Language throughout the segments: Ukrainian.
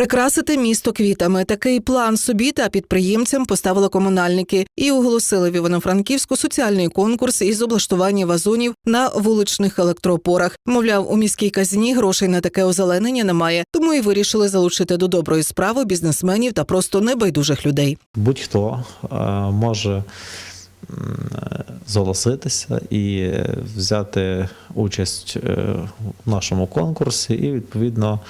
Прикрасити місто квітами. Такий план собі та підприємцям поставили комунальники і оголосили в Івано-Франківську соціальний конкурс із облаштування вазонів на вуличних електроопорах. Мовляв, у міській казні грошей на таке озеленення немає, тому і вирішили залучити до доброї справи бізнесменів та просто небайдужих людей. Будь-хто е, може зголоситися і взяти участь е, в нашому конкурсі і відповідно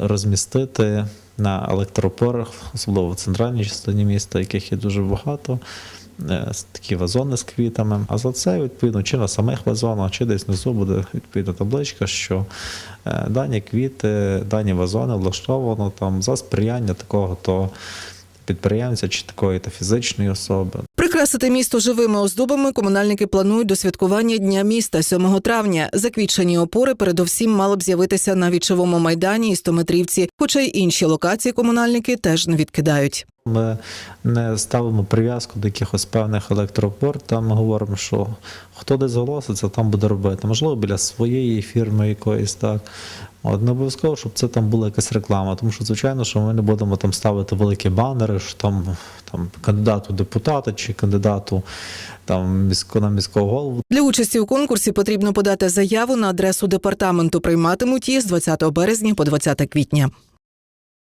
розмістити на електропорах, особливо в центральній частині міста, яких є дуже багато. е, Такі вазони з квітами. А за це, відповідно, чи на самих вазонах, чи десь внизу буде відповідна табличка, що е, дані квіти, дані вазони влаштовано там за сприяння такого то підприємця чи такої то фізичної особи. Прикрасити місто живими оздобами комунальники планують до святкування Дня міста 7 травня. Заквітчені опори передовсім мали б з'явитися на вічовому майдані і стометрівці, хоча й інші локації комунальники теж не відкидають. Ми не ставимо прив'язку до якихось певних електроопор. Там ми говоримо, що хто десь зголоситься, там буде робити. Можливо, біля своєї фірми якоїсь так. От не обов'язково, щоб це там була якась реклама. Тому що, звичайно, що ми не будемо там ставити великі банери, що там, там кандидату в депутати чи кандидату там місько на міського голову. Для участі у конкурсі потрібно подати заяву на адресу департаменту. Прийматимуть її з 20 березня по 20 квітня.